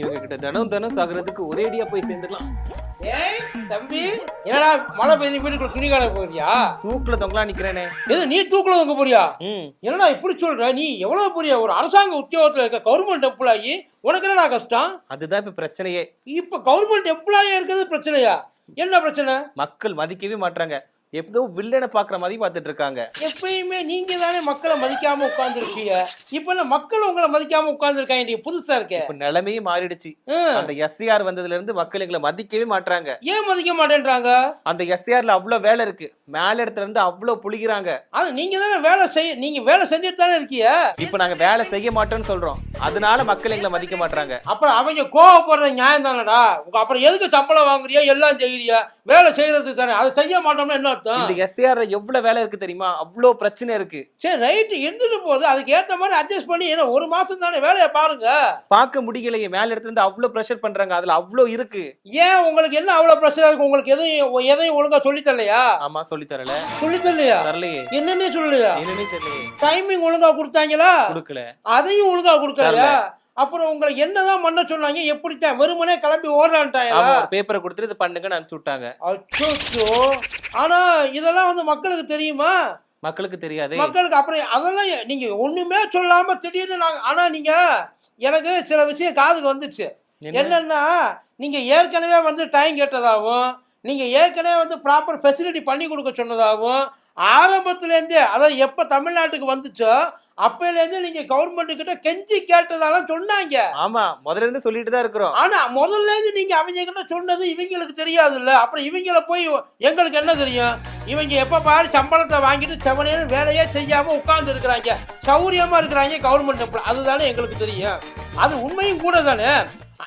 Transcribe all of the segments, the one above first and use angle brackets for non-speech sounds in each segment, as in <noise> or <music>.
இவங்க கிட்ட தினம் தினம் சாகுறதுக்கு ஒரேடியா போய் சேர்ந்துக்கலாம் ஏய் தம்பி என்னடா மழை பெய்ஞ்சு வீட்டுக்குள்ள துணி கடை போறியா தூக்குல தொங்கலா நிக்கிறேனே. எது நீ தூக்குல தொங்க போறியா? என்னடா இப்படி சொல்ற? நீ எவ்வளவு பெரிய ஒரு அரசாங்க உத்தியோகத்துல இருக்க கவர்மெண்ட் எம்ப்ளாயி உனக்கு என்னடா கஷ்டம்? அதுதான் இப்ப பிரச்சனையே. இப்ப கவர்மெண்ட் எம்ப்ளாயியா இருக்கிறது பிரச்சனையா? என்ன பிரச்சனை? மக்கள் மதிக்கவே மாட்றாங்க. எப்பதோ வில்லனை பாக்குற மாதிரி பாத்துட்டு இருக்காங்க எப்பயுமே நீங்க தானே மக்களை மதிக்காம உட்கார்ந்துருக்கீங்க. இப்ப என்ன மக்கள் உங்களை மதிக்காம உட்கார்ந்துருக்காங்க. புதுசா இருக்க. இப்ப நிலைமையே மாறிடுச்சு. அந்த எஸ்சிஆர் வந்ததுல இருந்து மக்கள் எங்களை மதிக்கவே மாட்றாங்க. ஏன் மதிக்க மாட்டேன்றாங்க? அந்த எஸ்சிஆர்ல அவ்வளவு வேலை இருக்கு. மேல இடத்துல இருந்து அவ்வளவு புளிக்கிறாங்க. அது நீங்க தானே வேலை செய்ய நீங்க வேலை செஞ்சுட்டு தானே இருக்கீங்க? இப்ப நாங்க வேலை செய்ய மாட்டோம்னு சொல்றோம். அதனால மக்கள் எங்களை மதிக்க மாட்றாங்க. அப்புறம் அவங்க கோவப்படுறது நியாயம் தானடா அப்புறம் எதுக்கு சம்பளம் வாங்குறியா எல்லாம் செய்யறியா வேலை செய்யறதுக்கு தானே. அதை செய்ய மாட்டோம்னா என்ன அர்த்தம் இந்த எஸ்சிஆர் எவ்வளவு வேலை இருக்கு தெரியுமா? அவ்வளவு பிரச்சனை இருக்கு. சரி ரைட்டு இருந்துட்டு போகுது. அதுக்கு ஏத்த மாதிரி அட்ஜஸ்ட் பண்ணி ஏன்னா ஒரு மாசம் தானே வேலையை பாருங்க. பார்க்க முடியலையே. மேல இடத்துல இருந்து அவ்வளவு ப்ரெஷர் பண்றாங்க. அதுல அவ்வளவு இருக்கு. ஏன் உங்களுக்கு என்ன அவ்வளவு பிரச்சனை இருக்கு? உங்களுக்கு எதையும் எதையும் ஒழுங்கா சொல்லி தரலையா? ஆமா சொல்லி தரல. சொல்லி தரலையா? தரலையே. என்னன்னே சொல்லலையா? என்னன்னே தெரியலையே. டைமிங் ஒழுங்கா கொடுத்தாங்களா? கொடுக்கல. அதையும் ஒழுங்கா கொடுக்கலையா? அப்புறம் உங்களை என்னதான் பண்ண சொன்னாங்க எப்படித்தான்? வெறுமனே கிளம்பி ஓடுறான்ட்டாங்களா பேப்பரை கொடுத்துட்டு இது பண்ணுங்கன்னு அனுப்பிச்சு விட்டாங்க. அச்சோ ஆனா இதெல்லாம் வந்து மக்களுக்கு தெரியுமா? மக்களுக்கு தெரியாதே. மக்களுக்கு அப்புறம் அதெல்லாம் நீங்க ஒண்ணுமே சொல்லாம திடீர்னு நாங்க ஆனா நீங்க எனக்கு சில விஷயம் காதுக்கு வந்துச்சு. என்ன? என்னன்னா நீங்க ஏற்கனவே வந்து டைம் கேட்டதாகவும் நீங்க ஏற்கனவே வந்து ப்ராப்பர் ஃபெசிலிட்டி பண்ணி கொடுக்க சொன்னதாகவும் ஆரம்பத்துலேருந்தே அதாவது எப்போ தமிழ்நாட்டுக்கு வந்துச்சோ அப்போலேருந்து நீங்க கவர்மெண்ட் கிட்ட கெஞ்சி கேட்டதாலாம் சொன்னாங்க. ஆமா முதல்ல இருந்து சொல்லிட்டு தான் இருக்கிறோம். ஆனா முதல்ல இருந்து நீங்க அவங்க கிட்ட சொன்னது இவங்களுக்கு தெரியாதுல்ல. அப்புறம் இவங்கள போய் எங்களுக்கு என்ன தெரியும்? இவங்க எப்ப பாரு சம்பளத்தை வாங்கிட்டு செவனேன்னு வேலையே செய்யாம உட்கார்ந்து இருக்கிறாங்க. சௌரியமா இருக்கிறாங்க கவர்மெண்ட் அதுதானே எங்களுக்கு தெரியும். அது உண்மையும் கூட தானே?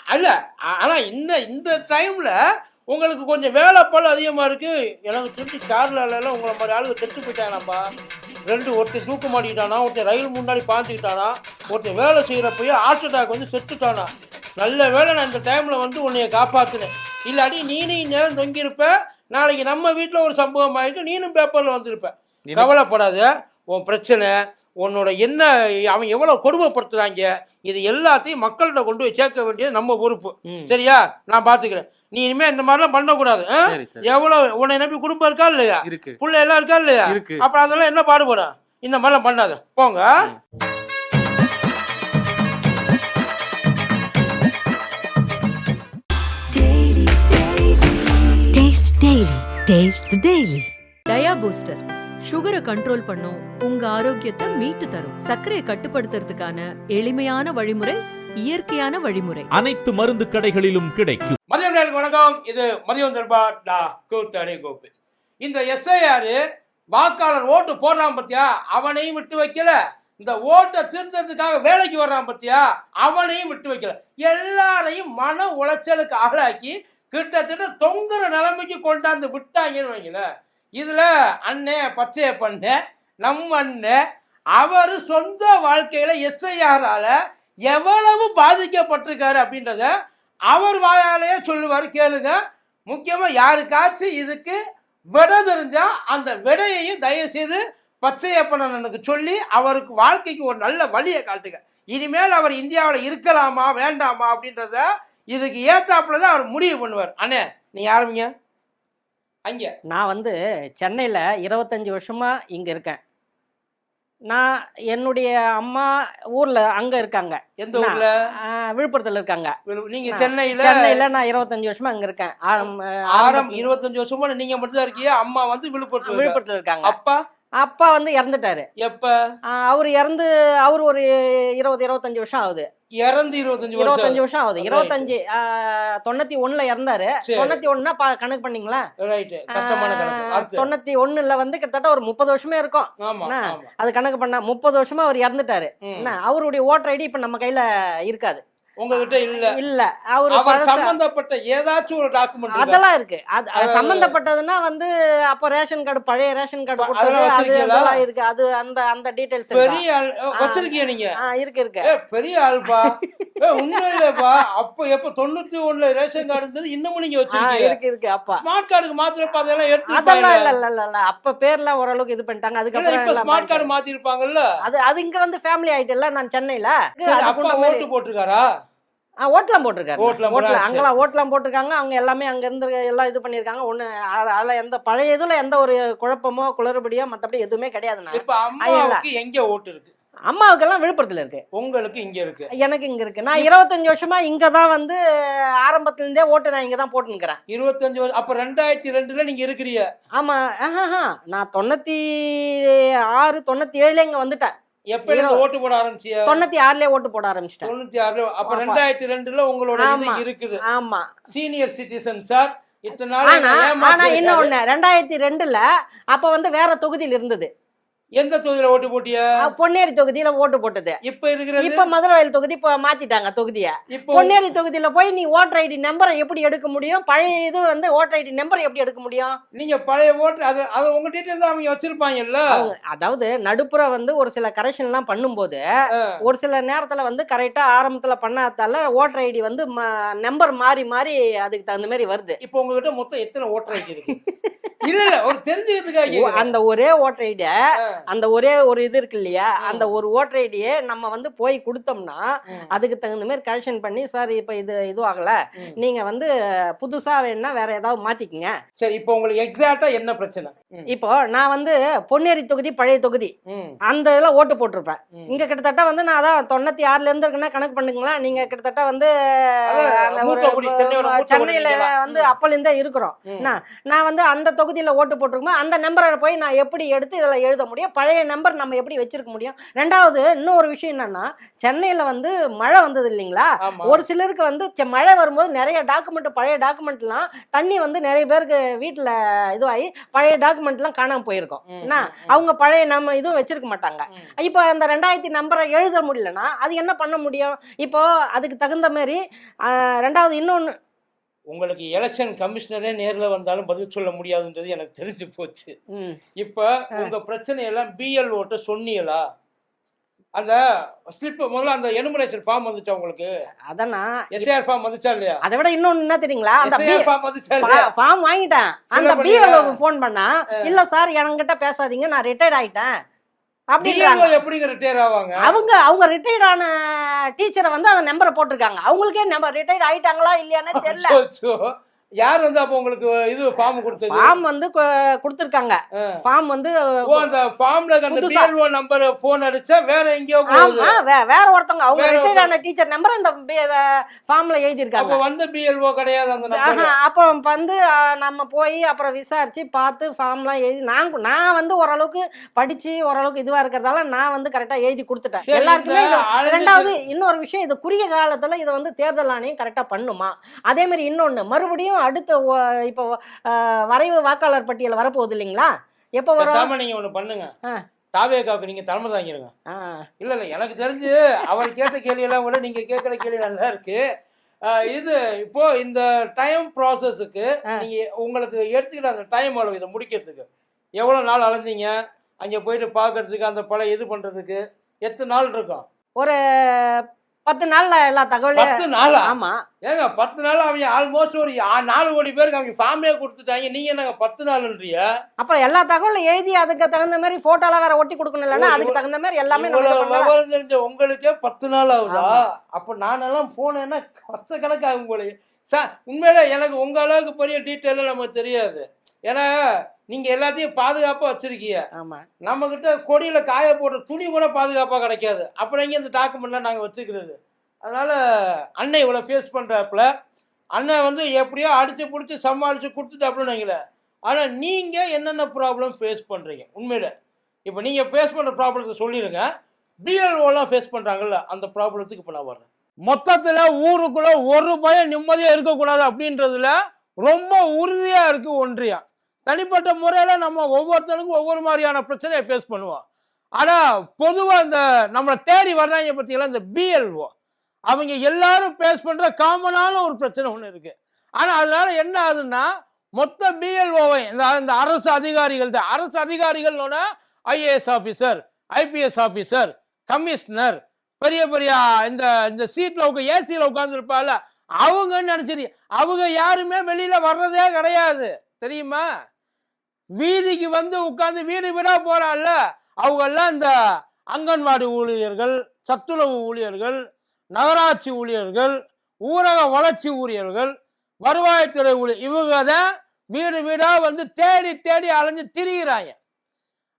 அல்ல ஆ- ஆனா இந்த இந்த டைம்ல உங்களுக்கு கொஞ்சம் வேலை பல அதிகமா இருக்கு. எனக்கு தெரிஞ்சு கேரளால உங்களை மாதிரி ஆளுங்க செத்து போயிட்டாங்களாப்பா. ரெண்டு ஒருத்தன் தூக்க மாட்டிக்கிட்டானா ஒருத்தன் ரயில் முன்னாடி பாஞ்சுக்கிட்டானா ஒருத்தன் வேலை செய்யறப்பயே ஹார்ட் அட்டாக் வந்து செத்துட்டானா. நல்ல வேளை நான் இந்த டைம்ல வந்து உன்னைய காப்பாத்துனேன். இல்லாட்டி நீனும் நேரம் தொங்கியிருப்ப நாளைக்கு நம்ம வீட்டில் ஒரு சம்பவம் ஆயிருக்கு நீனும் பேப்பர்ல வந்திருப்ப. கவலைப்படாத. உன் பிரச்சனை உன்னோட என்ன அவன் எவ்வளவு கொடுமைப்படுத்துறாங்க இது எல்லாத்தையும் மக்கள்கிட்ட கொண்டு போய் சேர்க்க வேண்டியது நம்ம பொறுப்பு. சரியா? நான் பாத்துக்கிறேன். நீ இனிமே இந்த மாதிரிலாம் பண்ணக்கூடாது. எவ்வளவு உன்னை நம்பி குடும்பம் இருக்கா இல்லையா? இருக்கு. புள்ள எல்லாம் இருக்கா இல்லையா? இருக்கு. அப்புறம் அதெல்லாம் என்ன பாடுபடும்? இந்த மாதிரிலாம் பண்ணாத. போங்க. Daily. Taste the Daily. Dia booster சுகரை கண்ட்ரோல் பண்ணும். உங்க ஆரோக்கியத்தை மீட்டு தரும். சர்க்கரையை கட்டுப்படுத்துறதுக்கான எளிமையான வழிமுறை இயற்கையான வழிமுறை. அனைத்து மருந்து கடைகளிலும் கிடைக்கும். மதியம் வணக்கம். இது மதியம் தர்பார் டா கூத்தடை கோப்பு. இந்த எஸ்ஐஆர் வாக்காளர் ஓட்டு போடுறான் பத்தியா? அவனையும் விட்டு வைக்கல. இந்த ஓட்டை திருத்தறதுக்காக வேலைக்கு வர்றான் பத்தியா? அவனையும் விட்டு வைக்கல. எல்லாரையும் மன உளைச்சலுக்கு ஆளாக்கி கிட்டத்தட்ட தொங்குற நிலைமைக்கு கொண்டாந்து விட்டாங்கன்னு வைங்களேன். இதில் அண்ணன் பச்சைய நம்ம அண்ணன் அவர் சொந்த வாழ்க்கையில் எஸ்ஐஆரால் எவ்வளவு பாதிக்கப்பட்டிருக்காரு அப்படின்றத அவர் வாயாலேயே சொல்லுவார் கேளுங்க. முக்கியமாக யாருக்காச்சும் இதுக்கு விடை தெரிஞ்சா அந்த விடையையும் தயவு செய்து பச்சையப்பனனுக்கு சொல்லி அவருக்கு வாழ்க்கைக்கு ஒரு நல்ல வழியை காட்டுங்க. இனிமேல் அவர் இந்தியாவில் இருக்கலாமா வேண்டாமா அப்படின்றத இதுக்கு ஏத்தாப்புல தான் அவர் முடிவு பண்ணுவார். அண்ணே நீ ஆரம்பிங்க அங்க. நான் வந்து சென்னையில் இருபத்தஞ்சி வருஷமாக இங்கே இருக்கேன். நான் என்னுடைய அம்மா ஊரில் அங்கே இருக்காங்க. எந்த ஊர்ல? விழுப்புரத்தில் இருக்காங்க. நீங்க சென்னையில? சென்னையில் நான் இருபத்தஞ்சி வருஷமா அங்கே இருக்கேன். ஆரம் இருபத்தஞ்சு வருஷமா நீங்க மட்டும் தான் இருக்கீங்க அம்மா வந்து விழுப்புரத்துல. விழுப்புரத்தில் இருக்காங்க. அப்பா? அப்பா வந்து இறந்துட்டாரு. எப்ப? அவர் இறந்து அவர் ஒரு இருபது இருபத்தஞ்சி வருஷம் ஆகுது. இறந்து இருபத்தஞ்சு வருஷம் இருபத்தஞ்சு வருஷம் ஆகுது. இருபத்தஞ்சு தொண்ணூத்தி ஒண்ணுல இறந்தாரு. தொண்ணூத்தி ஒண்ணுனா பா- கணக்கு பண்ணீங்களா? தொண்ணூத்தி ஒண்ணுல வந்து கிட்டத்தட்ட ஒரு முப்பது வருஷமே இருக்கும். அது கணக்கு பண்ணா முப்பது வருஷமா அவர் இறந்துட்டாரு. என்ன? அவருடைய ஓட்டர் ஐடி இப்ப நம்ம கையில இருக்காது. உங்ககிட்ட இல்ல. இல்ல. அவரு சம்பந்தப்பட்ட ஏதாச்சும் ஒரு டாக்குமெண்ட் அதெல்லாம் இருக்கு. அது சம்பந்தப்பட்டதுன்னா வந்து அப்ப ரேஷன் கார்டு பழைய ரேஷன் கார்டு கொடுத்தது அது? அதெல்லாம் இருக்கு. அது அந்த அந்த டீடைல்ஸ் பெரிய ஆள் வச்சிருக்கீங்க நீங்க? இருக்கு இருக்கு. பெரிய ஆள்பா ஏ <laughs> உண்மை இல்லப்பா அப்ப எப்ப தொண்ணூத்தி ஒண்ணுல ரேஷன் கார்டு இருந்தது இன்னமும் நீங்க வச்சிருக்கீங்க? இருக்கு இருக்கு. அப்பா. ஸ்மார்ட் கார்டுக்கு மாத்திரப்ப அதெல்லாம் எடுத்து அதெல்லாம் இல்ல இல்ல இல்ல அப்ப பேர்லாம் ஓரளவுக்கு இது பண்ணிட்டாங்க. அதுக்கப்புறம் ஸ்மார்ட் கார்டு மாத்தி இருப்பாங்கல்ல அது அது இங்க வந்து ஃபேமிலி ஆயிட்டுல நான் சென்னையில. அப்பா ஓட்டு போட்டிருக்காரா? ஆ ஓட்டலாம் போட்டிருக்காரு ஓட்டலாம் அங்கெல்லாம் ஓட்டலாம் போட்டிருக்காங்க. அவங்க எல்லாமே அங்க இருந்து எல்லாம் இது பண்ணியிருக்காங்க. ஒன்று அதில் எந்த பழைய இதுல எந்த ஒரு குழப்பமோ குளறுபடியோ மற்றபடி எதுவுமே கிடையாதுண்ணா இப்ப அம்மாவுக்கு எங்க ஓட்டு இருக்கு? அம்மாவுக்கெல்லாம் விழுப்புரத்துல இருக்கு. உங்களுக்கு இங்க இருக்கு. எனக்கு இங்க இருக்கு. நான் இருபத்தஞ்சு வருஷமா இங்க தான் வந்து ஆரம்பத்துல இருந்தே ஓட்டு நான் இங்க தான் போட்டுனுக்கிறேன் இருபத்தஞ்சு வருஷம் அப்ப ரெண்டாயிரத்தி ரெண்டுல நீங்க இருக்கிறீங்க. ஆமா ஆஹா நான் தொண்ணூத்தி ஆறு தொண்ணூத்தி ஏழுல இங்க வந்துட்டேன். எப்ப ஓட்டு போட ஆரம்பிச்சியா? தொண்ணூத்தி ஆறுலயே ஓட்டு போட ஆரம்பிச்சிட்டேன். தொண்ணூத்தி ஆறுல அப்ப. ரெண்டாயிரத்தி ரெண்டுல உங்களோட. இருக்குது. ஆமா. சீனியர் சிட்டிசன் சார் இத்தனை ஆனா ஆனா இன்னும். ஒண்ணு ரெண்டாயிரத்தி ரெண்டுல அப்ப வந்து வேற தொகுதியில் இருந்தது. எந்த தொகுதியில ஓட்டு போட்டியா? பொன்னேரி தொகுதியில ஓட்டு போட்டது. இப்ப இருக்கிறது? இப்ப மதுரவாயல் தொகுதி இப்ப மாத்திட்டாங்க தொகுதிய. இப்போ பொன்னேரி தொகுதியில போய் நீ ஓட்டர் ஐடி நம்பரை எப்படி எடுக்க முடியும்? பழைய இது வந்து ஓட்டர் ஐடி நம்பர் எப்படி எடுக்க முடியும்? நீங்க பழைய ஓட்டு அது அது உங்க டீட்டெயில் தான் அவங்க வச்சிருப்பாங்கல்ல? அதாவது நடுப்புற வந்து ஒரு சில கரெக்ஷன் எல்லாம் பண்ணும்போது ஒரு சில நேரத்துல வந்து கரெக்டா ஆரம்பத்துல பண்ணாதால ஓட்டர் ஐடி வந்து நம்பர் மாறி மாறி அதுக்கு தகுந்த மாதிரி வருது. இப்போ உங்ககிட்ட மொத்தம் எத்தனை ஓட்டர் ஐடி இருக்கு? <laughs> இல்ல இல்ல ஒரு தெரிஞ்சுக்கிறதுக்காக. அந்த ஒரே ஓட்டர் ஐடிய அந்த ஒரே ஒரு இது இருக்கு இல்லையா அந்த ஒரு ஓட்டர் ஐடியை நம்ம வந்து போய் கொடுத்தோம்னா. அதுக்கு தகுந்த மாதிரி கரெக்ஷன் பண்ணி சார் இப்போ இது இது ஆகல ம். நீங்க வந்து புதுசா வேணும்னா வேற ஏதாவது மாத்திக்கங்க சரி இப்போ உங்களுக்கு எக்ஸாக்டா என்ன பிரச்சனை. இப்போ நான் வந்து பொன்னேரி தொகுதி பழைய தொகுதி. அந்த இதில் ஓட்டு போட்டிருப்பேன். இங்க கிட்டத்தட்ட வந்து நான் அதான் தொண்ணூத்தி ஆறுல இருந்து இருக்குன்னா கணக்கு பண்ணுங்களேன் நீங்க கிட்டத்தட்ட வந்து சென்னையில? வந்து. அப்பல இருந்தே இருக்கிறோம் நான் வந்து அந்த தொகுதியில ஓட்டு போட்டிருக்கும்போது அந்த நம்பரை போய் நான் எப்படி எடுத்து இதுல எழுத முடியும்? பழைய நம்பர் நம்ம எப்படி வச்சிருக்க முடியும்? ரெண்டாவது இன்னும் ஒரு விஷயம் என்னன்னா சென்னையில வந்து மழை வந்தது இல்லைங்களா? ஒரு சிலருக்கு வந்து மழை வரும்போது நிறைய டாக்குமெண்ட் பழைய டாக்குமெண்ட்லாம் தண்ணி வந்து நிறைய பேருக்கு வீட்டில் இதுவாகி பழைய டாக்குமெண்ட்லாம் காணாம போயிருக்கும். என்ன. அவங்க பழைய நம்ம இதுவும் வச்சிருக்க மாட்டாங்க. இப்போ அந்த ரெண்டாயிரத்தி நம்பரை எழுத முடியலன்னா அது என்ன பண்ண முடியும்? இப்போ அதுக்கு தகுந்த மாதிரி ரெண்டாவது இன்னொன்று உங்களுக்கு எலெக்ஷன் கமிஷனரே நேர்ல வந்தாலும் பதில் சொல்ல முடியாதுன்றது எனக்கு தெரிஞ்சு போச்சு. இப்ப உங்க பிரச்சனை எல்லாம் பிஎல் ஓட்ட சொன்னீங்களா? அந்த ஸ்லிப் முதல்ல அந்த எனுமரேஷன் ஃபார்ம் வந்துச்சா உங்களுக்கு? அதனா எஸ்ஏஆர் ஃபார்ம் வந்துச்சா இல்லையா? அதை விட இன்னொன்னு என்ன தெரியுங்களா? அந்த ஃபார்ம் வந்துச்சா இல்லையா? ஃபார்ம் வாங்கிட்டேன். அந்த? பிஎல்ஓக்கு ஃபோன் பண்ணா இல்ல சார் என்கிட்ட பேசாதீங்க நான் ரிட்டையர்ட் ஆயிட்டேன். எப்படிங்க ரிட்டையர் ஆவாங்க? அவங்க அவங்க ரிட்டையர்ட் ஆன டீச்சரை வந்து அந்த நம்பரை போட்டிருக்காங்க. அவங்களுக்கே நம்ம ரிட்டையர்ட் ஆயிட்டாங்களா இல்லையானே தெரியல. யார் வந்து அப்போ உங்களுக்கு இது ஃபார்ம் கொடுத்தது? ஃபார்ம் வந்து கொடுத்திருக்காங்க. ஃபார்ம் வந்து ஓ அந்த ஃபார்ம்ல அந்த. பிஎல்ஓ நம்பர் போன் அடிச்சா வேற எங்கேயோ போகுது. ஆமா வேற ஒருத்தவங்க அவங்க ரிட்டையர்ட் ஆன டீச்சர் நம்பர் இந்த ஃபார்ம்ல எழுதி அப்ப இருக்காங்க வந்த பிஎல்ஓ கிடையாது அந்த நம்பர் அப்புறம் வந்து நம்ம போய் அப்புறம் விசாரிச்சு பார்த்து ஃபார்ம்லாம் எழுதி நான் நான் வந்து ஓரளவுக்கு படிச்சு ஓரளவுக்கு இதுவா இருக்கிறதால நான் வந்து கரெக்டா எழுதி கொடுத்துட்டேன். எல்லாருக்குமே ரெண்டாவது இன்னொரு விஷயம் இது குறுகிய காலத்துல இதை வந்து தேர்தல் ஆணையம் கரெக்டா பண்ணுமா? அதே மாதிரி இன்னொன்னு மறுபடியும் அடுத்த இப்போ வரைவு வாக்காளர் பட்டியல் வரப்போகுது இல்லைங்களா? எப்போ வரும்? பேசாம நீங்க ஒண்ணு பண்ணுங்க. தாவேகாவுக்கு நீங்க தலைமை தாங்கிடுங்க. இல்ல இல்ல எனக்கு தெரிஞ்சு அவர் கேட்ட கேள்வி எல்லாம் விட நீங்க கேட்கிற கேள்வி நல்லா இருக்கு. இது இப்போ இந்த டைம் ப்ராசஸுக்கு. நீங்க உங்களுக்கு எடுத்துக்கிட்ட அந்த டைம் அளவு இதை முடிக்கிறதுக்கு. எவ்வளவு நாள் அலைஞ்சீங்க அங்க போயிட்டு பார்க்கிறதுக்கு அந்த பழைய இது பண்றதுக்கு எத்தனை நாள் இருக்கும்? ஒரு பத்து நாள்ல எல்லா தகவலையும் பத்து நாளா? ஆமா. ஏங்க பத்து நாள் அவங்க ஆல்மோஸ்ட் ஒரு நாலு கோடி பேருக்கு அவங்க ஃபார்மே கொடுத்துட்டாங்க. நீங்க என்னங்க பத்து நாள்ன்றிய அப்புறம் எல்லா தகவலும் எழுதி அதுக்கு தகுந்த மாதிரி போட்டோலாம் வேற ஒட்டி கொடுக்கணும் இல்லைன்னா அதுக்கு தகுந்த மாதிரி எல்லாமே. விவரம் தெரிஞ்ச உங்களுக்கே பத்து நாள் ஆகுதா. அப்ப நானெல்லாம் போனேன்னா வருஷ கணக்கு ஆகும் போல சார் உண்மையில எனக்கு உங்க அளவுக்கு பெரிய டீட்டெயிலும் நமக்கு தெரியாது. ஏன்னா நீங்க எல்லாத்தையும் பாதுகாப்பா வச்சிருக்கீங்க. ஆமா. நம்ம கிட்ட கொடியில காய போடுற துணி கூட பாதுகாப்பா கிடைக்காது. அப்புறம் எங்க இந்த டாக்குமெண்ட்லாம் நாங்க வச்சுக்கிறது? அதனால அண்ணன் இவ்வளவு ஃபேஸ் பண்றாப்புல. அண்ணன் வந்து எப்படியோ அடிச்சு பிடிச்சி சமாளிச்சு கொடுத்துட்டாப்புலன்னு வைங்களேன். ஆனா நீங்க என்னென்ன ப்ராப்ளம் ஃபேஸ் பண்றீங்க? உண்மையில. இப்போ நீங்க ஃபேஸ் பண்ற ப்ராப்ளத்தை சொல்லிடுங்க பிஎல்ஓலாம் ஃபேஸ் பண்றாங்கல்ல அந்த ப்ராப்ளத்துக்கு இப்போ நான் வர்றேன். மொத்தத்துல ஊருக்குள்ள ஒரு பயம் நிம்மதியா இருக்கக்கூடாது அப்படின்றதுல ரொம்ப உறுதியா இருக்கு ஒன்றியம். தனிப்பட்ட முறையில் நம்ம ஒவ்வொருத்தருக்கும் ஒவ்வொரு மாதிரியான பிரச்சனையை ஃபேஸ் பண்ணுவோம். ஆனால் பொதுவாக இந்த நம்மளை தேடி வர்றாங்க பத்தியெல்லாம் இந்த பிஎல்ஓ அவங்க எல்லாரும் ஃபேஸ் பண்ணுற காமனான ஒரு பிரச்சனை ஒன்று இருக்குது ஆனால் அதனால என்ன ஆகுதுன்னா மொத்த பிஎல்ஓவை இந்த இந்த அரசு அதிகாரிகள் தான் அரசு அதிகாரிகள்னு IAS officer IPS officer commissioner பெரிய பெரிய இந்த இந்த சீட்டில் உட்கா ஏசியில் உட்காந்துருப்பால அவங்கன்னு நினைச்சிட்டு அவங்க யாருமே வெளியில் வர்றதே கிடையாது. தெரியுமா? வீதிக்கு வந்து உட்காந்து வீடு வீடா போறாள்ல அவங்க எல்லாம் இந்த அங்கன்வாடி ஊழியர்கள் சத்துணவு ஊழியர்கள் நகராட்சி ஊழியர்கள் ஊரக வளர்ச்சி ஊழியர்கள் வருவாய்த்துறை ஊழியர் இவங்க தான் வீடு வீடாக வந்து தேடி தேடி அலைஞ்சு திரிகிறாங்க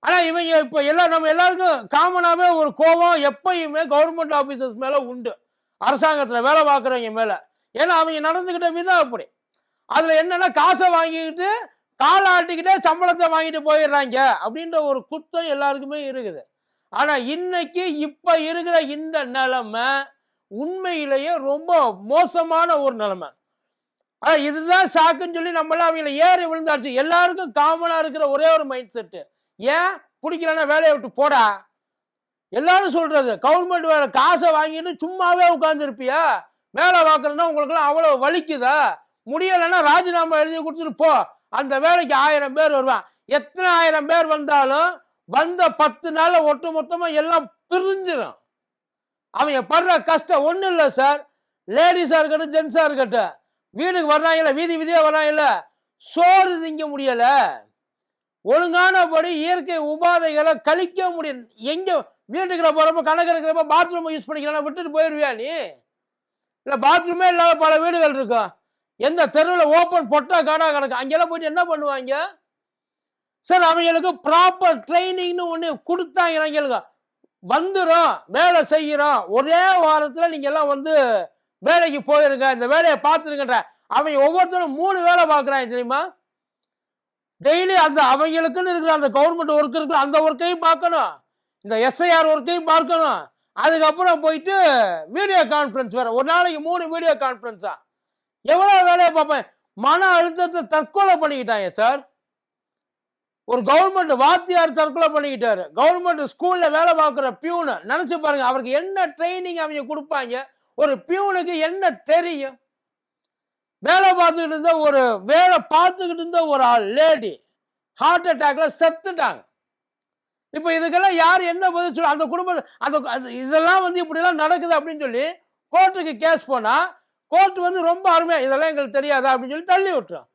ஆனால் இவங்க இப்போ எல்லாம் நம்ம எல்லாருக்கும் காமனாகவே ஒரு கோபம் எப்பயுமே கவர்மெண்ட் ஆஃபீஸர்ஸ் மேலே உண்டு. அரசாங்கத்தில் வேலை பார்க்குறவங்க மேலே. ஏன்னா அவங்க நடந்துக்கிட்ட விதம் அப்படி. அதில் என்னென்னா காசை வாங்கிக்கிட்டு காலாட்டிக்கிட்டே சம்பளத்தை வாங்கிட்டு போயிடுறாங்க அப்படின்ற ஒரு குற்றம் எல்லாருக்குமே இருக்குது. ஆனால் இன்னைக்கு இப்போ இருக்கிற இந்த நிலைமை உண்மையிலேயே ரொம்ப மோசமான ஒரு நிலைமை. ஆனால் இதுதான் சாக்குன்னு சொல்லி நம்மளாம் அவங்கள ஏறி விழுந்தாச்சு. எல்லாருக்கும் காமனாக இருக்கிற ஒரே ஒரு மைண்ட் செட்டு ஏன்? பிடிக்கலன்னா வேலையை விட்டு போடா. எல்லாரும் சொல்றது கவர்மெண்ட் வேலை காசை வாங்கிட்டு சும்மாவே உட்காந்துருப்பியா வேலை பார்க்கறதுனா உங்களுக்குலாம் அவ்வளோ வலிக்குதா? முடியலைன்னா ராஜினாமா எழுதி கொடுத்துட்டு போ. அந்த வேலைக்கு ஆயிரம் பேர் வருவான் எத்தனை ஆயிரம் பேர் வந்தாலும் வந்த பத்து நாளில் ஒட்டு மொத்தமா எல்லாம் பிரிஞ்சிடும் அவங்க படுற கஷ்டம் ஒன்றும் இல்லை சார் லேடிஸாக இருக்கட்டும் ஜென்ஸாக இருக்கட்டும். வீடுக்கு வர்றாங்கல்ல வீதி வீதியாக வர்றாங்கல்ல சோறு திங்க முடியல. ஒழுங்கானபடி இயற்கை உபாதைகளை கழிக்க முடியும் எங்க வீட்டுக்குள்ள போறப்ப கணக்கு இருக்கிறப்ப பாத்ரூம் யூஸ் பண்ணிக்கலாம் விட்டுட்டு போயிடுவியா நீ? இல்லை பாத்ரூமே இல்லாத பல வீடுகள் இருக்கும். எந்த தெருவில் ஓப்பன் பொட்டா காடா கிடக்கு? அங்கெல்லாம் போயிட்டு என்ன பண்ணுவாங்க? சார் அவங்களுக்கு ப்ராப்பர் ட்ரைனிங்னு ஒன்று கொடுத்தாங்க அவங்களுக்கு வந்துடும் வேலை செய்கிறோம் ஒரே வாரத்தில் நீங்கள் எல்லாம் வந்து வேலைக்கு போயிருங்க. இந்த வேலையை பார்த்துருங்கன்ற. அவங்க ஒவ்வொருத்தரும் மூணு வேலை பார்க்குறாங்க தெரியுமா? டெய்லி அந்த அவங்களுக்குன்னு இருக்கிற அந்த கவர்மெண்ட் ஒர்க் இருக்குல்ல அந்த ஒர்க்கையும் பார்க்கணும். இந்த எஸ்ஐஆர் ஒர்க்கையும் பார்க்கணும். அதுக்கப்புறம் போயிட்டு வீடியோ கான்ஃபரன்ஸ் வேறு. ஒரு நாளைக்கு மூணு வீடியோ கான்ஃபரன்ஸா எவ்வளோ வேலையை பார்ப்பேன்? மன அழுத்தத்தை தற்கொலை பண்ணிக்கிட்டாங்க சார் ஒரு கவர்மெண்ட் வாத்தியார் தற்கொலை பண்ணிக்கிட்டாரு. கவர்மெண்ட் ஸ்கூல்ல வேலை பார்க்குற பியூனு நினைச்சு பாருங்க அவருக்கு என்ன ட்ரைனிங் அவங்க கொடுப்பாங்க? ஒரு பியூனுக்கு என்ன தெரியும்? வேலை பார்த்துக்கிட்டு இருந்த ஒரு வேலை பார்த்துக்கிட்டு இருந்த ஒரு ஆள் லேடி ஹார்ட் அட்டாக்ல செத்துட்டாங்க. இப்போ இதுக்கெல்லாம் யார் என்ன பதில் சொல்ல அந்த குடும்பம் அந்த அது- இதெல்லாம் வந்து இப்படிலாம் நடக்குது அப்படின்னு சொல்லி கோர்ட்டுக்கு கேஸ் போனா கோர்ட் வந்து ரொம்ப அருமையாக இதெல்லாம் எங்களுக்கு தெரியாதா? அப்படின்னு சொல்லி தள்ளி விட்டுரும்.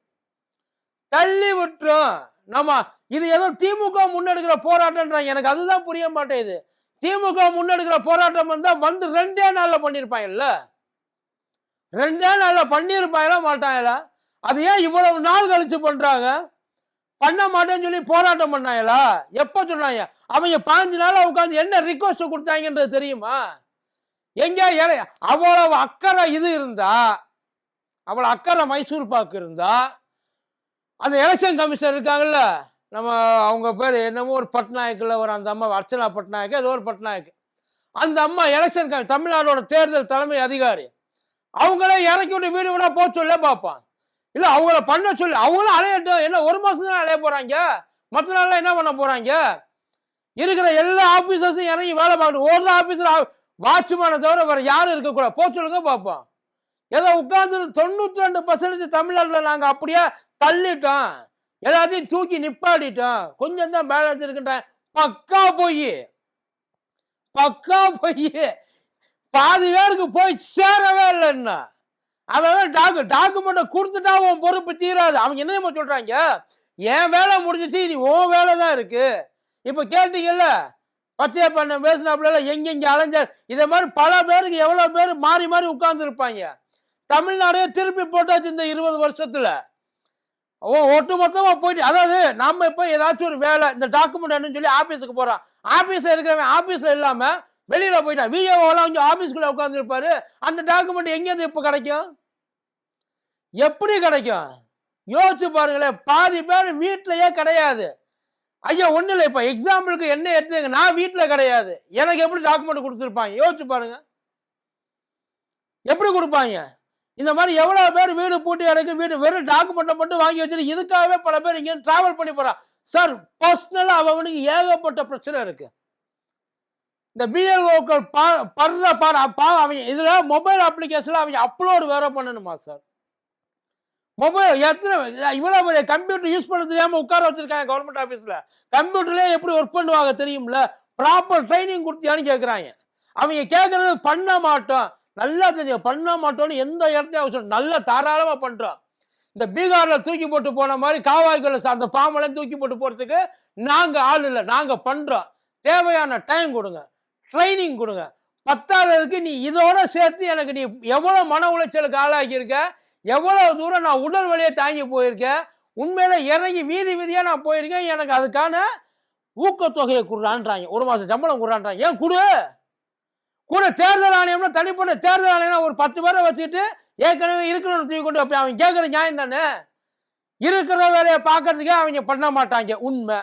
தள்ளி விட்டுரும். நம்ம இது ஏதோ திமுக முன்னெடுக்கிற போராட்டம்ன்றாங்க. எனக்கு அதுதான் புரிய மாட்டேங்குது. திமுக முன்னெடுக்கிற போராட்டம் வந்தா வந்து ரெண்டே நாளில் பண்ணியிருப்பாங்கல்ல ரெண்டே நாளில் பண்ணியிருப்பாங்களா மாட்டாங்களா? அது ஏன் இவ்வளவு நாள் கழிச்சு பண்ணுறாங்க பண்ண மாட்டேன்னு சொல்லி போராட்டம் பண்ணாங்களா? எப்போ சொன்னாங்க? அவங்க பாஞ்சு நாளாக உட்காந்து என்ன ரிக்வஸ்ட் கொடுத்தாங்கன்றது தெரியுமா? எங்க அவ்வளவு அக்கறை இது இருந்தா அவ்வளவு அக்கறை மைசூர் பாக்கு இருந்தா அந்த எலெக்ஷன் கமிஷனர் இருக்காங்கல்ல நம்ம அவங்க பேர் என்னமோ ஒரு பட்நாயக்கில் ஒரு அந்த அம்மா அர்ச்சனா பட்நாயக் ஏதோ ஒரு பட்நாயக். அந்த அம்மா எலெக்ஷன் கமி தமிழ்நாடோட தேர்தல் தலைமை அதிகாரி. அவங்களே இறக்கி விட்டு வீடு விட போக சொல்ல பார்ப்பான். இல்லை அவங்கள பண்ண சொல்லி அவங்களும் அலையட்டும் என்ன ஒரு மாசம் தான் அலைய போகிறாங்க மற்ற நாளில் என்ன பண்ண போகிறாங்க இருக்கிற எல்லா ஆஃபீஸர்ஸும் இறங்கி வேலை பார்க்கணும். ஒரு ஆஃபீஸர் வாட்ச்மேனை தவிர வேற யாரும் இருக்கக்கூடாது. போக சொல்லுங்க பார்ப்போம். ஏதோ உட்கார்ந்து தொண்ணூற்றி ரெண்டு பர்சன்டேஜ் தமிழ்நாட்டில் நாங்கள் அப்படியே தள்ளிட்டோம். எல்லாத்தையும் தூக்கி நிப்பாடிட்டோம் கொஞ்சம் தான் பேலன்ஸ் இருக்குன்றான் பக்கா போய். பக்கா போய். பாதி பேருக்கு போய் சேரவே இல்லைன்னா. அவன் டாக்கு டாக்குமெண்ட்டை கொடுத்துட்டா உன் பொறுப்பு தீராது. அவங்க என்ன சொல்கிறாங்க என் வேலை முடிஞ்சிச்சு நீ உன் வேலை தான் இருக்கு. இப்போ கேட்டீங்கல்ல பச்சையா பண்ண பேசினாப்புல எங்கெங்க அலைஞ்சார் இதை மாதிரி பல பேருக்கு எவ்வளோ பேர் மாறி மாறி உட்கார்ந்துருப்பாங்க. தமிழ்நாடே திருப்பி போட்டாச்சு இந்த இருபது வருஷத்தில். ஓ ஒட்டு மொத்தமாக போயிட்டு அதாவது நம்ம இப்போ ஏதாச்சும் ஒரு வேலை இந்த டாக்குமெண்ட் என்னன்னு சொல்லி ஆஃபீஸுக்கு போகிறோம் ஆஃபீஸில் இருக்கிறவன் ஆஃபீஸில் இல்லாமல் வெளியில் போயிட்டான். விஏஓலாம் கொஞ்சம் ஆஃபீஸ்க்குள்ளே உட்காந்துருப்பாரு அந்த டாக்குமெண்ட் எங்கேருந்து இப்போ கிடைக்கும்? எப்படி கிடைக்கும்? யோசிச்சு பாருங்களேன் பாதி பேர் வீட்டிலையே கிடையாது. ஐயா ஒன்றும் இல்லை இப்போ. எக்ஸாம்பிளுக்கு என்ன எடுத்துங்க நான் வீட்டில் கிடையாது. எனக்கு எப்படி டாக்குமெண்ட் கொடுத்துருப்பாங்க? யோசிச்சு பாருங்க. எப்படி கொடுப்பாங்க? இந்த மாதிரி எவ்வளோ பேர் வீடு பூட்டி அடைக்கு வீடு வெறும் டாக்குமெண்ட்டை மட்டும் வாங்கி வச்சுட்டு இதுக்காகவே பல பேர் இங்கே ட்ராவல் பண்ணி போகிறான் சார் பர்சனலாக அவனுக்கு ஏகப்பட்ட பிரச்சனை இருக்குது இந்த பிஎல்ஓக்கள் பா படுற பாட பா அவங்க இதில் மொபைல் அப்ளிகேஷனில் அவங்க அப்லோடு வேற பண்ணணுமா சார் மொபைல் எத்தனை இவ்வளோ பெரிய கம்ப்யூட்டர் யூஸ் பண்ண தெரியாமல் உட்கார வச்சிருக்காங்க கவர்மெண்ட் ஆஃபீஸில் கம்ப்யூட்டர்லேயே எப்படி ஒர்க் பண்ணுவாங்க தெரியும்ல? ப்ராப்பர் ட்ரைனிங் கொடுத்தியான்னு கேட்குறாங்க அவங்க கேட்குறது பண்ண மாட்டோம். நல்லா தெரிஞ்சு பண்ண மாட்டோம்னு எந்த இடத்தையும் அவசரம் நல்லா தாராளமாக பண்ணுறோம் இந்த பீகாரில் தூக்கி போட்டு போன மாதிரி காவாய்க்குள்ள அந்த பாம்பெல்லாம் தூக்கி போட்டு போகிறதுக்கு நாங்கள் ஆள் இல்லை. நாங்கள் பண்ணுறோம் தேவையான டைம் கொடுங்க. ட்ரைனிங் கொடுங்க. பத்தாததுக்கு நீ இதோட சேர்த்து எனக்கு நீ எவ்வளோ மன உளைச்சலுக்கு ஆளாக்கியிருக்க எவ்வளவு தூரம் நான் உடல் வழியை தாங்கி போயிருக்கேன்? உண்மையில இறங்கி வீதி வீதியா நான் போயிருக்கேன். எனக்கு அதுக்கான ஊக்கத்தொகையை கொடுறான்றாங்க ஒரு மாசம் சம்பளம் கொடுறான்றாங்க. ஏன் கொடு? கூட. தேர்தல் ஆணையம்னா தனிப்பட்ட தேர்தல் ஆணையம் ஒரு பத்து பேரை வச்சுட்டு ஏற்கனவே இருக்கிறவங்க தூக்கி கொண்டு போய் அவன் கேட்குற நியாயம் தானே? இருக்கிற வேலையை பார்க்கறதுக்கே அவங்க பண்ண மாட்டாங்க. உண்மை.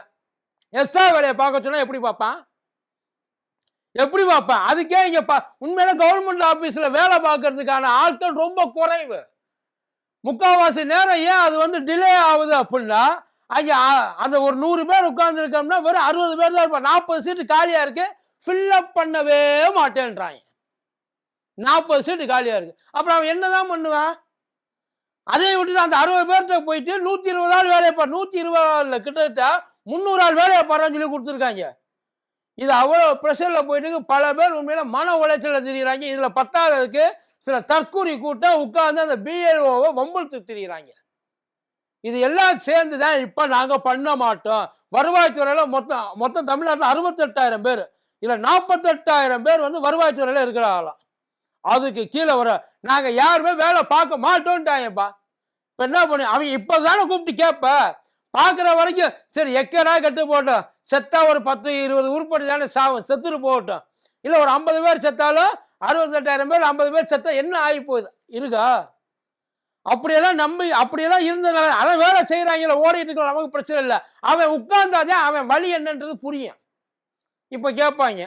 எக்ஸ்ட்ரா வேலையை பார்க்க சொன்னா எப்படி பார்ப்பான்? எப்படி பார்ப்பேன்? அதுக்கே இங்கே ப உண்மையில கவர்மெண்ட் ஆஃபீஸில் வேலை பார்க்கறதுக்கான ஆட்கள் ரொம்ப குறைவு. முக்கால்வாசி நேரம் ஏன் அது வந்து டிலே ஆகுது அப்படின்னா அங்கே அந்த ஒரு நூறு பேர் உட்கார்ந்துருக்கோம்னா வெறும் அறுபது பேர் தான் இருப்பான் நாற்பது சீட்டு காலியாக இருக்கு. ஃபில்லப் பண்ணவே மாட்டேன்றாங்க. நாற்பது சீட்டு காலியாக இருக்கு. அப்புறம் அவன் என்ன தான் பண்ணுவான்? அதை விட்டுட்டு அந்த அறுபது பேர்கிட்ட போயிட்டு நூற்றி இருபது ஆள் வேலையை பாரு நூற்றி இருபது ஆள் கிட்டத்தட்ட முந்நூறு ஆள் வேலையை பாருன்னு சொல்லி கொடுத்துருக்காங்க. இது அவ்வளோ ப்ரெஷரில் போயிட்டு பல பேர் உண்மையில மன உளைச்சலில் திரிகிறாங்க இதில் பத்தாததுக்கு சில தற்கூரி கூட்டம் உட்கார்ந்து அந்த பிஎல்ஓவை வம்பிழுத்து திரிகிறாங்க இது எல்லாம் சேர்ந்து தான் இப்போ நாங்கள் பண்ண மாட்டோம். வருவாய்த்துறையில் மொத்தம் மொத்தம் தமிழ்நாட்டில் அறுபத்தெட்டாயிரம் பேர். இல்லை நாற்பத்தெட்டாயிரம் பேர் வந்து வருவாய்த்துறையில் இருக்கிறாங்களாம். அதுக்கு கீழே வர நாங்கள் யாருமே வேலை பார்க்க மாட்டோம்ட்டாங்கப்பா. இப்போ என்ன பண்ணி அவங்க இப்போ தானே கூப்பிட்டு கேட்ப பார்க்குற வரைக்கும் சரி எக்கனா கட்டு போட்டோம். செத்தா ஒரு பத்து இருபது உருப்படி தானே சாவும் செத்துட்டு போகட்டும். இல்லை ஒரு ஐம்பது பேர் செத்தாலும் அறுபத்தெட்டாயிரம் பேர் ஐம்பது பேர் செத்தா என்ன ஆகி போகுது இருக்கா அப்படியெல்லாம் நம்பி அப்படியெல்லாம் இருந்ததுனால அவன் வேலை செய்கிறாங்களே ஓடிட்டு இருக்கலாம் நமக்கு பிரச்சனை இல்லை. அவன் உட்கார்ந்தாதே அவன் வழி என்னன்றது புரியும். இப்போ கேட்பாங்க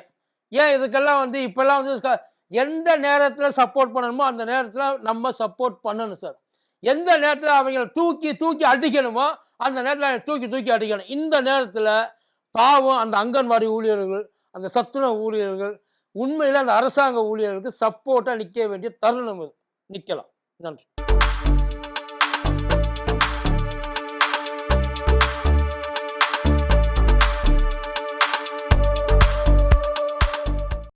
ஏன் இதுக்கெல்லாம் வந்து இப்போல்லாம் வந்து எந்த நேரத்தில் சப்போர்ட் பண்ணணுமோ அந்த நேரத்தில் நம்ம சப்போர்ட் பண்ணணும் சார் எந்த நேரத்தில் அவங்கள தூக்கி தூக்கி அடிக்கணுமோ அந்த நேரத்தில் தூக்கி தூக்கி அடிக்கணும். இந்த நேரத்தில் பாவம் அந்த அங்கன்வாடி ஊழியர்கள் அந்த சத்துணவு ஊழியர்கள் உண்மையில் அந்த அரசாங்க ஊழியர்களுக்கு சப்போர்ட்டாக நிற்க வேண்டிய தருணம் இது. நிற்கலாம் நன்றி.